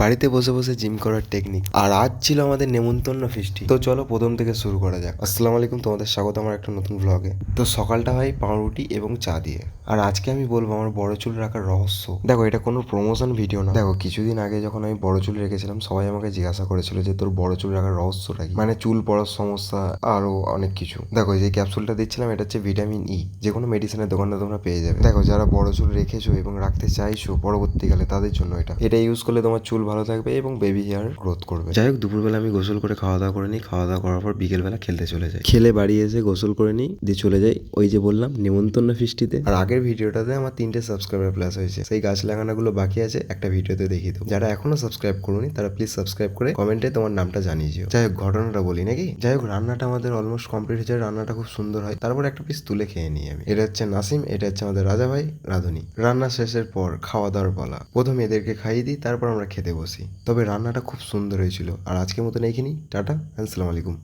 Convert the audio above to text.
বাড়িতে বসে বসে জিম করার টেকনিক আর আজ ছিল আমাদের নেমন্তন্ন ফিস্টি। তো চলো প্রথম থেকে শুরু করা যাক। আসসালামু আলাইকুম, তোমাদের স্বাগত আমার একটা নতুন ব্লগে তো সকালটা হয় পাউরুটি এবং চা দিয়ে। আর আজকে আমি বলব আমার বড় চুল রাখার রহস্য। দেখো, এটা কোনো প্রমোশন ভিডিও না। দেখো, কিছুদিন আগে যখন আমি বড় চুল রেখেছিলাম, সবাই আমাকে জিজ্ঞাসা করেছিল যে তোর বড় চুল রাখার রহস্যটা কি? মানে চুল পড়ার সমস্যা, আরও অনেক কিছু। দেখো যে ক্যাপসুলটা দিচ্ছিলাম, এটা হচ্ছে ভিটামিন ই যে কোনো মেডিসিনের দোকানে তোমরা পেয়ে যাবে। দেখো, যারা বড় চুল রেখেছো এবং রাখতে চাইছো পরবর্তীকালে তাদের জন্য এটা। এটা ইউজ করলে তোমার চুল ভালো থাকবে এবং বেবি হেয়ার গ্রোথ করবে। যাই হোক দুপুরবেলা আমি গোসল করে খাওয়া দাওয়া করে নিই। খাওয়া দাওয়া করার পর বিকেলবেলা খেলতে চলে যাই। খেলে বাড়ি এসে গোসল করে নিই দিয়ে চলে যাই ওই যে বললাম নিমন্ত্রণ ফিস্টিতে। আর আগের ভিডিওটাতে আমার তিনটে সাবস্ক্রাইবার প্লাস হয়েছে। সেই গাছ লাগানোগুলো বাকি আছে একটা ভিডিওতে দেখিয়ে দেবো। যারা এখনও সাবস্ক্রাইব করুনি তারা প্লিজ সাবস্ক্রাইব করে কমেন্টে তোমার নামটা জানিয়ে দিও। যাই হোক ঘটনাটা বলি নাকি? যাই হোক রান্নাটা আমাদের অলমোস্ট কমপ্লিট হয়ে হয়েছে। রান্নাটা খুব সুন্দর হয়। তারপর একটা পিস তুলে খেয়ে নিই আমি। এটা হচ্ছে নাসিম এটা হচ্ছে আমাদের রাজা ভাই রাধুনি। রান্না শেষের পর খাওয়া দাওয়ার পালা। প্রথমে এদেরকে খাইয়ে দিই তারপর আমরা খেতে বসি। তবে রান্নাটা খুব সুন্দর হয়েছিল। আর আজকের মতন এইখানেই। টাটা আসসালামু আলাইকুম।